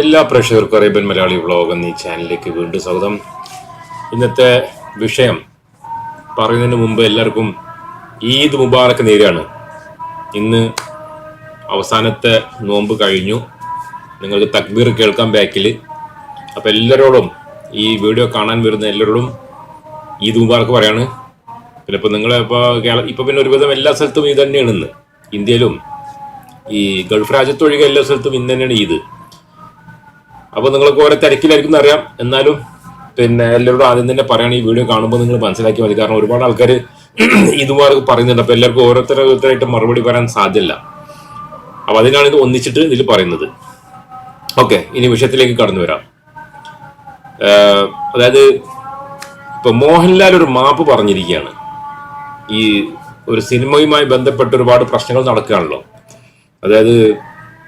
എല്ലാ പ്രേക്ഷകർക്കും Arabian Malayali vlog എന്നീ ചാനലിലേക്ക് വീണ്ടും സ്വാഗതം. ഇന്നത്തെ വിഷയം പറയുന്നതിന് മുമ്പ് എല്ലാവർക്കും ഈദ് മുബാറക്ക് നേരെയാണ്. ഇന്ന് അവസാനത്തെ നോമ്പ് കഴിഞ്ഞു. നിങ്ങൾക്ക് തക്ബീർ കേൾക്കാൻ ബാക്കിൽ അപ്പോൾ എല്ലാവരോടും ഈ വീഡിയോ കാണാൻ വരുന്ന എല്ലാവരോടും ഈദ് മുബാറക്ക് പറയാണ്. പിന്നെ ഇപ്പോൾ നിങ്ങളെ ഇപ്പോൾ കേരള ഇപ്പോൾ പിന്നെ ഒരുവിധം എല്ലാ സ്ഥലത്തും ഇത് തന്നെയാണ് ഇന്ന്. ഇന്ത്യയിലും ഈ ഗൾഫ് രാജ്യത്തൊഴികെ എല്ലാ സ്ഥലത്തും ഇന്ന് തന്നെയാണ് ഈദ്. അപ്പോൾ നിങ്ങൾക്ക് ഓരോ തിരക്കിലായിരിക്കും എന്നറിയാം എന്നാലും പിന്നെ എല്ലാവരോടും ആദ്യം തന്നെ പറയണം ഈ വീഡിയോ കാണുമ്പോൾ നിങ്ങൾ മനസ്സിലാക്കി മതി. കാരണം ഒരുപാട് ആൾക്കാർ ഇതുമാർക്ക് പറയുന്നുണ്ട്. അപ്പോൾ എല്ലാവർക്കും ഓരോരുത്തരോരുത്തരായിട്ട് മറുപടി പറയാൻ സാധ്യമല്ല അപ്പോൾ അതിനാണ് ഇത് ഒന്നിച്ചിട്ട് ഇതിൽ പറയുന്നത്. ഓക്കെ ഇനി വിഷയത്തിലേക്ക് കടന്നു വരാം. അതായത് ഇപ്പൊ മോഹൻലാൽ ഒരു മാപ്പ് പറഞ്ഞിരിക്കുകയാണ്. ഈ ഒരു സിനിമയുമായി ബന്ധപ്പെട്ട് ഒരുപാട് പ്രശ്നങ്ങൾ നടക്കുകയാണല്ലോ. അതായത്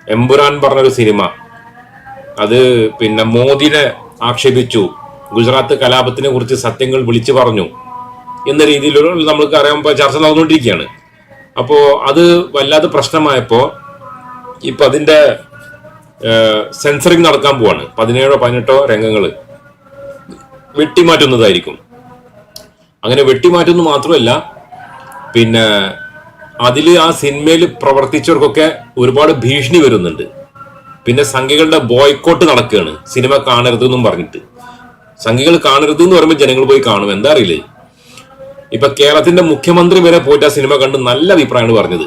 എമ്പുരാൻ പറഞ്ഞൊരു സിനിമ. അത് പിന്നെ മോദിനെ ആക്ഷേപിച്ചു. ഗുജറാത്ത് കലാപത്തിനെ കുറിച്ച് സത്യങ്ങൾ വിളിച്ചു പറഞ്ഞു എന്ന രീതിയിലുള്ള നമ്മൾക്ക് അറിയാൻ ചർച്ച നടന്നുകൊണ്ടിരിക്കുകയാണ്. അപ്പോൾ അത് വല്ലാതെ പ്രശ്നമായപ്പോൾ ഇപ്പം അതിന്റെ സെൻസറിങ് നടക്കാൻ പോവാണ്. പതിനേഴോ പതിനെട്ടോ രംഗങ്ങൾ വെട്ടിമാറ്റുന്നതായിരിക്കും. അങ്ങനെ വെട്ടിമാറ്റുന്നു മാത്രമല്ല പിന്നെ അതിൽ ആ സിനിമയിൽ പ്രവർത്തിച്ചവർക്കൊക്കെ ഒരുപാട് ഭീഷണി വരുന്നുണ്ട്. പിന്നെ സംഘികളുടെ ബോയ്ക്കോട്ട് നടക്കുകയാണ് സിനിമ കാണരുത് എന്നും പറഞ്ഞിട്ട്. സംഘികൾ കാണരുത് എന്ന് പറയുമ്പോൾ ജനങ്ങൾ പോയി കാണും. എന്താ അറിയില്ലേ? ഇപ്പൊ കേരളത്തിന്റെ മുഖ്യമന്ത്രി വരെ പോയിട്ട് ആ സിനിമ കണ്ട് നല്ല അഭിപ്രായമാണ് പറഞ്ഞത്.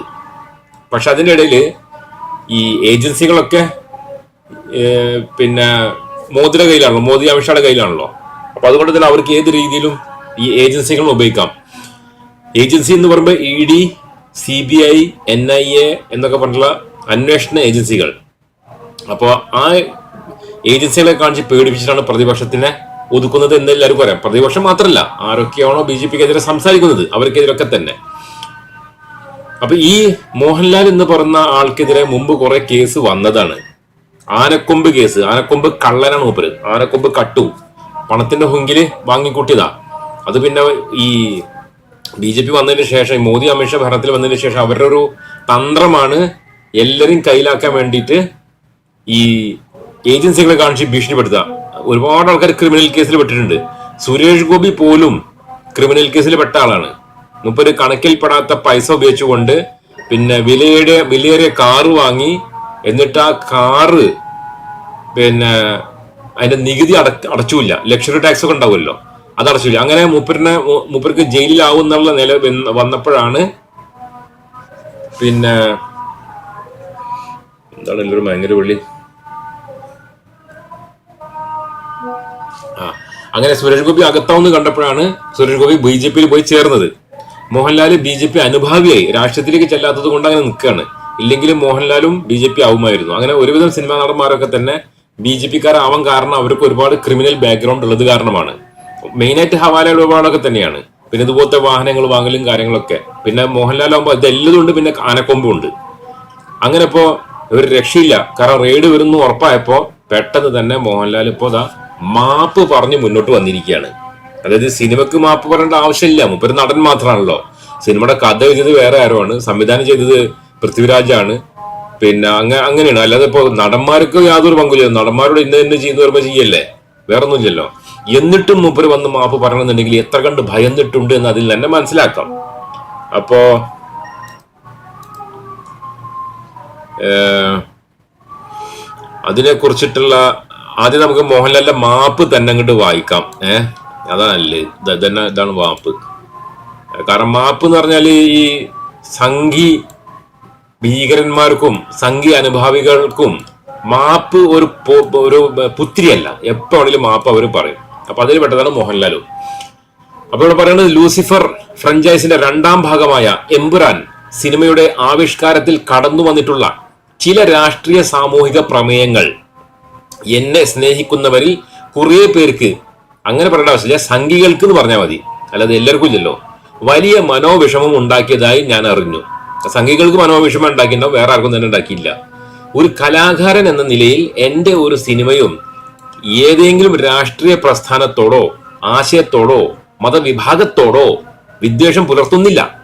പക്ഷെ അതിന്റെ ഇടയിൽ ഈ ഏജൻസികളൊക്കെ പിന്നെ മോദിയുടെ കയ്യിലാണല്ലോ മോദി അമിത്ഷായുടെ കയ്യിലാണല്ലോ. അപ്പൊ അതുകൊണ്ട് തന്നെ അവർക്ക് ഏത് രീതിയിലും ഈ ഏജൻസികൾ ഉപയോഗിക്കാം. ഏജൻസി എന്ന് പറയുമ്പോൾ E D C B I N I A എന്നൊക്കെ പറഞ്ഞിട്ടുള്ള അന്വേഷണ ഏജൻസികൾ. അപ്പോൾ ആ ഏജൻസികളെ കാണിച്ച് പേടിപ്പിച്ചിട്ടാണ് പ്രതിപക്ഷത്തിനെ ഒതുക്കുന്നത് എന്ന് എല്ലാവർക്കും അറിയാം. പ്രതിപക്ഷം മാത്രമല്ല ആരൊക്കെയാണോ ബി ജെ പിക്കെതിരെ സംസാരിക്കുന്നത് അവർക്കെതിരൊക്കെ തന്നെ. അപ്പൊ ഈ മോഹൻലാൽ എന്ന് പറയുന്ന ആൾക്കെതിരെ മുമ്പ് കുറെ കേസ് വന്നതാണ്. ആനക്കൊമ്പ് കേസ് ആനക്കൊമ്പ് കള്ളനാണ് മൂപ്പര്. ആനക്കൊമ്പ് കട്ടു. പണത്തിന്റെ ഹുങ്കിൽ വാങ്ങിക്കൂട്ടിയതാ. അത് പിന്നെ ഈ ബി ജെ പി വന്നതിന് ശേഷം മോദി അമിത്ഷാ ഭരണത്തിൽ വന്നതിന് ശേഷം അവരുടെ ഒരു തന്ത്രമാണ് എല്ലാവരും കയ്യിലാക്കാൻ വേണ്ടിയിട്ട് ഈ ഏജൻസികളെ കാണിച്ച് ഭീഷണിപ്പെടുത്തുക. ഒരുപാട് ആൾക്കാർ ക്രിമിനൽ കേസിൽ പെട്ടിട്ടുണ്ട്. സുരേഷ് ഗോപി പോലും ക്രിമിനൽ കേസിൽ പെട്ട ആളാണ്. മുപ്പൊരു കണക്കിൽപ്പെടാത്ത പൈസ ഉപയോഗിച്ചുകൊണ്ട് പിന്നെ വിലയുടെ വിലയേറിയ കാറ് വാങ്ങി എന്നിട്ട് ആ കാറ് പിന്നെ അതിന്റെ നികുതി അട അടച്ചുമില്ല ലക്ഷറി ടാക്സ് ഒക്കെ ഉണ്ടാവുമല്ലോ. അത് അടച്ചില്ല അങ്ങനെ മൂപ്പരിനെ മൂപ്പർക്ക് ജയിലിലാവും എന്നുള്ള നില വന്നപ്പോഴാണ് പിന്നെ എന്താണ് എല്ലാവരും ഭയങ്കര വിളി ആ അങ്ങനെ സുരേഷ് ഗോപി അകത്താവുന്ന കണ്ടപ്പോഴാണ് സുരേഷ് ഗോപി ബി ജെ പിയിൽ പോയി ചേർന്നത്. മോഹൻലാൽ ബി ജെ പി അനുഭാവിയായി. രാഷ്ട്രീയത്തിലേക്ക് ചെല്ലാത്തത് കൊണ്ട് അങ്ങനെ നിൽക്കുകയാണ്. ഇല്ലെങ്കിലും മോഹൻലാലും ബി ജെ പി ആവുമായിരുന്നു. അങ്ങനെ ഒരുവിധം സിനിമാ നടന്മാരൊക്കെ തന്നെ ബി ജെ പിക്കാരാവാൻ കാരണം അവർക്ക് ഒരുപാട് ക്രിമിനൽ ബാക്ക്ഗ്രൗണ്ട് ഉള്ളത് കാരണമാണ്. മെയിനായിട്ട് ഹവാല ഇടപാടൊക്കെ തന്നെയാണ്. പിന്നെ ഇതുപോലത്തെ വാഹനങ്ങൾ വാങ്ങലും കാര്യങ്ങളൊക്കെ. പിന്നെ മോഹൻലാൽ ആകുമ്പോൾ ഇതെല്ലാം ഉണ്ട് പിന്നെ ആനക്കൊമ്പും ഉണ്ട്. അങ്ങനെ ഇപ്പോ ഒരു രക്ഷയില്ല. കാരണം റെയ്ഡ് വരുന്നു ഉറപ്പായപ്പോ പെട്ടെന്ന് തന്നെ മോഹൻലാൽ ഇപ്പോ ദാ മാപ്പ് പറഞ്ഞ് മുന്നോട്ട് വന്നിരിക്കുകയാണ്. അതായത് സിനിമക്ക് മാപ്പ് പറയേണ്ട ആവശ്യമില്ല. മുപ്പൊരു നടൻ മാത്രമാണല്ലോ. സിനിമയുടെ കഥ എഴുതിയത് വേറെ ആരുമാണ്. സംവിധാനം ചെയ്തത് പൃഥ്വിരാജാണ്. പിന്നെ അങ്ങ അങ്ങനെയാണ്. അല്ലാതെ ഇപ്പോ നടന്മാർക്ക് യാതൊരു പങ്കുമില്ല നടന്മാരോട് ഇന്ന് തന്നെ ചെയ്യുന്ന ചെയ്യല്ലേ? വേറെ ഒന്നുമില്ലല്ലോ എന്നിട്ടും മൂപ്പര് വന്ന് മാപ്പ് പറയണമെന്നുണ്ടെങ്കിൽ എത്ര കണ്ട് ഭയന്നിട്ടുണ്ട് എന്ന് അതിൽ തന്നെ മനസ്സിലാക്കാം. അപ്പോ അതിനെ കുറിച്ചിട്ടുള്ള ആദ്യം നമുക്ക് മോഹൻലാലിന്റെ മാപ്പ് തന്നെ അങ്ങോട്ട് വായിക്കാം. ഏഹ് അതാണല്ലേ തന്നെ ഇതാണ് മാപ്പ്. കാരണം മാപ്പ് എന്ന് പറഞ്ഞാൽ ഈ സംഘി ഭീകരന്മാർക്കും സംഘി അനുഭാവികൾക്കും മാപ്പ് ഒരു ഒരു പുത്രിയല്ല. എപ്പോ വേണേലും മാപ്പ് അവർ പറയും. അപ്പൊ അതിൽ പെട്ടതാണ് മോഹൻലാലും. അപ്പോൾ ഇവിടെ പറയുന്നത് ലൂസിഫർ ഫ്രഞ്ചൈസിന്റെ രണ്ടാം ഭാഗമായ എംപുരാൻ സിനിമയുടെ ആവിഷ്കാരത്തിൽ കടന്നു വന്നിട്ടുള്ള ചില രാഷ്ട്രീയ സാമൂഹിക പ്രമേയങ്ങൾ. എന്നെ സ്നേഹിക്കുന്നവരിൽ കുറേ പേർക്ക് അങ്ങനെ പറയേണ്ട ആവശ്യമില്ല. സംഘികൾക്ക് എന്ന് പറഞ്ഞാൽ മതി. അല്ലാതെ എല്ലാവർക്കും ഇല്ലല്ലോ. വലിയ മനോവിഷമം ഉണ്ടാക്കിയതായി ഞാൻ അറിഞ്ഞു. സംഘികൾക്ക് മനോവിഷമം ഉണ്ടാക്കിയിട്ടുണ്ടോ വേറെ ആർക്കും തന്നെ ഉണ്ടാക്കിയില്ല. ഒരു കലാകാരൻ എന്ന നിലയിൽ എന്റെ ഒരു സിനിമയും ഏതെങ്കിലും രാഷ്ട്രീയ പ്രസ്ഥാനത്തോടോ ആശയത്തോടോ മതവിഭാഗത്തോടോ വിദ്വേഷം പുലർത്തുന്നില്ല.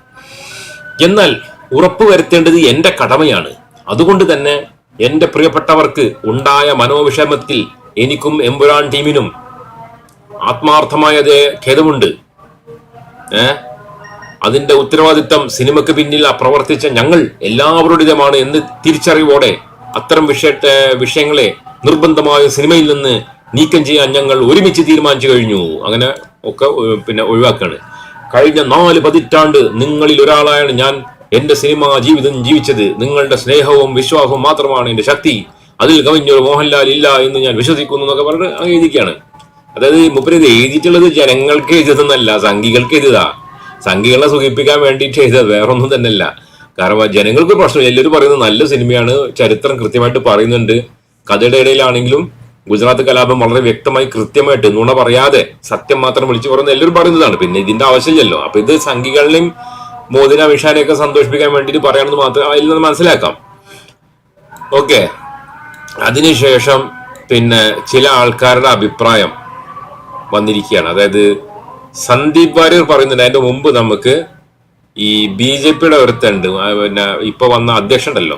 എന്നാൽ ഉറപ്പുവരുത്തേണ്ടത് എന്റെ കടമയാണ്. അതുകൊണ്ട് തന്നെ എന്റെ പ്രിയപ്പെട്ടവർക്ക് ഉണ്ടായ മനോവിഷമത്തിൽ എനിക്കും എമ്പുരാൻ ടീമിനും ആത്മാർത്ഥമായ ഖേദമുണ്ട്. ഏ? അതിന്റെ ഉത്തരവാദിത്തം സിനിമയ്ക്ക് പിന്നിൽ പ്രവർത്തിച്ച ഞങ്ങൾ എല്ലാവരുടേതുമാണ് എന്ന് തിരിച്ചറിവോടെ അത്തരം വിഷയ വിഷയങ്ങളെ നിർബന്ധമായും സിനിമയിൽ നിന്ന് നീക്കം ചെയ്യാൻ ഞങ്ങൾ ഒരുമിച്ച് തീരുമാനിച്ചു കഴിഞ്ഞു. അങ്ങനെ ഒക്കെ പിന്നെ ഒഴിവാക്കാണ്. കഴിഞ്ഞ നാല് പതിറ്റാണ്ട് നിങ്ങളിൽ ഒരാളായാണ് ഞാൻ എന്റെ സിനിമാ ജീവിതം ജീവിച്ചത്. നിങ്ങളുടെ സ്നേഹവും വിശ്വാസവും മാത്രമാണ് എന്റെ ശക്തി. അതിൽ കവിഞ്ഞൊരു മോഹൻലാൽ ഇല്ല എന്ന് ഞാൻ വിശ്വസിക്കുന്നു എന്നൊക്കെ പറഞ്ഞ് എഴുതിക്കുകയാണ് അതായത് മുപ്പര് ഇത് എഴുതിയിട്ടുള്ളത് ജനങ്ങൾക്ക് എഴുതുന്നല്ല സംഘികൾക്ക് എഴുതാ സംഘികളെ സുഖിപ്പിക്കാൻ വേണ്ടിയിട്ട് എഴുതുക വേറൊന്നും തന്നെയല്ല. കാരണം ജനങ്ങൾക്ക് പ്രശ്നം എല്ലാവരും പറയുന്നത് നല്ല സിനിമയാണ് ചരിത്രം കൃത്യമായിട്ട് പറയുന്നുണ്ട്. കഥയുടെ ഇടയിലാണെങ്കിലും ഗുജറാത്ത് കലാപം വളരെ വ്യക്തമായി കൃത്യമായിട്ട് നുണ പറയാതെ സത്യം മാത്രം വിളിച്ചു പറയുന്നത് എല്ലാവരും പറയുന്നതാണ്. പിന്നെ ഇതിന്റെ ആവശ്യമില്ലല്ലോ. അപ്പൊ ഇത് സംഘികളെയും മോദിന വിഷാനെയൊക്കെ സന്തോഷിപ്പിക്കാൻ വേണ്ടിയിട്ട് പറയാണെന്ന് മാത്രം അതിൽ നിന്ന് മനസ്സിലാക്കാം. ഓക്കെ. അതിനുശേഷം പിന്നെ ചില ആൾക്കാരുടെ അഭിപ്രായം വന്നിരിക്കുകയാണ്. അതായത് സന്ദീപ് വാര്യർ പറയുന്നുണ്ട് അതിന്റെ മുമ്പ് നമുക്ക് ഈ ബി ജെ പിയുടെ ഒരുത്തുണ്ട് പിന്നെ ഇപ്പൊ വന്ന അധ്യക്ഷൻ ഉണ്ടല്ലോ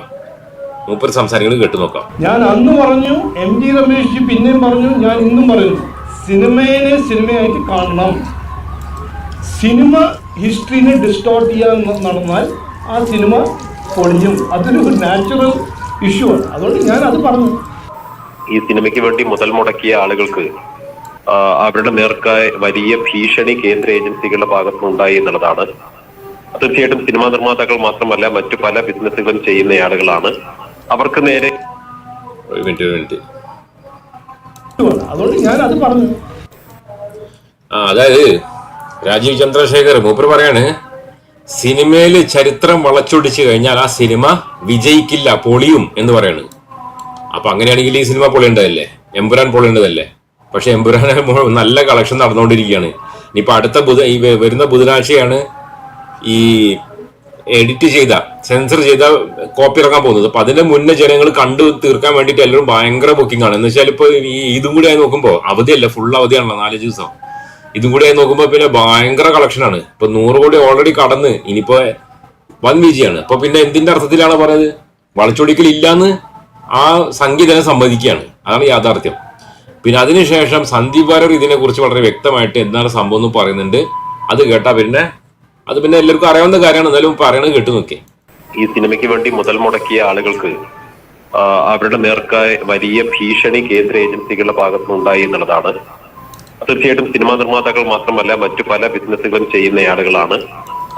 മൂപ്പർ സംസാരിക്കുന്നത് കേട്ടു നോക്കാം. ഞാൻ അന്ന് പറഞ്ഞു എം ജി രമേശ് പിന്നെയും പറഞ്ഞു ഞാൻ ഇന്നും പറയുന്നു സിനിമയെ സിനിമയായിട്ട് കാണണം. സിനിമ ഹിസ്റ്ററിനെ ഡിസ്റ്റോർട്ട് ചെയ്യാൻ നടന്നാൽ ആ സിനിമ പൊളിഞ്ഞും അതൊരു നാച്ചുറൽ ഇഷ്യൂ ആണ്. അതുകൊണ്ട് ഞാൻ അത് പറഞ്ഞു. ഈ സിനിമയ്ക്ക് വേണ്ടി മുതൽ മുടക്കിയ ആളുകൾക്ക് അവരുടെ നേർക്കായ വലിയ ഭീഷണി കേന്ദ്ര ഏജൻസികളുടെ ഭാഗത്തുനിന്നുണ്ടായി എന്നുള്ളതാണ്. തീർച്ചയായിട്ടും സിനിമാ നിർമ്മാതാക്കൾ മാത്രമല്ല മറ്റു പല ബിസിനസ്സുകളും ചെയ്യുന്ന ആളുകളാണ്. അവർക്ക് നേരെ ഒരു മിനിറ്റ് ഒരു മിനിറ്റ്. അതുകൊണ്ട് ഞാൻ അത് പറഞ്ഞു. ആ അതായത് രാജീവ് ചന്ദ്രശേഖർ മൂപ്പർ പറയാണ് സിനിമയിൽ ചരിത്രം വളച്ചൊടിച്ചു കഴിഞ്ഞാൽ ആ സിനിമ വിജയിക്കില്ല പൊളിയും എന്ന് പറയാണ്. അപ്പൊ അങ്ങനെയാണെങ്കിൽ ഈ സിനിമ പൊളിയേണ്ടതല്ലേ? എമ്പുരാൻ പൊളിയേണ്ടതല്ലേ? പക്ഷെ എമ്പുരാൻ നല്ല കളക്ഷൻ നടന്നുകൊണ്ടിരിക്കുകയാണ്. ഇനിയിപ്പോ അടുത്ത ബുധ ഈ വരുന്ന ബുധനാഴ്ചയാണ് ഈ എഡിറ്റ് ചെയ്ത സെൻസർ ചെയ്ത കോപ്പി ഇറങ്ങാൻ പോകുന്നത്. അപ്പൊ അതിന്റെ മുന്നേ ജനങ്ങൾ കണ്ടു തീർക്കാൻ വേണ്ടിയിട്ട് എല്ലാവരും ഭയങ്കര ബുക്കിംഗ് ആണ്. എന്ന് വെച്ചാൽ ഇപ്പൊ ഈ ഇതും കൂടി ആയി നോക്കുമ്പോ അവധിയല്ല ഫുൾ അവധിയാണല്ലോ നാല് ദിവസം. ഇതും കൂടി ആയി നോക്കുമ്പോ പിന്നെ ഭയങ്കര കളക്ഷൻ ആണ്. ഇപ്പൊ നൂറ് കോടി ഓൾറെഡി കടന്ന് ഇനിയിപ്പോ വൻ വിജയാണ് അപ്പൊ പിന്നെ എന്തിന്റെ അർത്ഥത്തിലാണ് പറയുന്നത്? വളച്ചൊടിക്കൽ ഇല്ലാന്ന് ആ സംഗീതനെ സമ്മതിക്കുകയാണ്. അതാണ് യാഥാർത്ഥ്യം. പിന്നെ അതിനുശേഷം സന്ദീപ് വാരർ ഇതിനെക്കുറിച്ച് വളരെ വ്യക്തമായിട്ട് എന്താണ് സംഭവം എന്ന് പറയുന്നുണ്ട്. അത് കേട്ടാ പിന്നെ അത് പിന്നെ എല്ലാവർക്കും അറിയാവുന്ന കാര്യമാണ്. എന്നാലും പറയണത് കേട്ടു നോക്കി ഈ സിനിമയ്ക്ക് വേണ്ടി മുതൽ മുടക്കിയ ആളുകൾക്ക് അവരുടെ നേർക്കായ വലിയ ഭീഷണി കേന്ദ്ര ഏജൻസികളുടെ ഭാഗത്തുനിന്നുണ്ടായി എന്നുള്ളതാണ്. തീർച്ചയായിട്ടും സിനിമാ നിർമ്മാതാക്കൾ മാത്രമല്ല മറ്റു പല ബിസിനസ്സുകളും ചെയ്യുന്ന ആളുകളാണ്.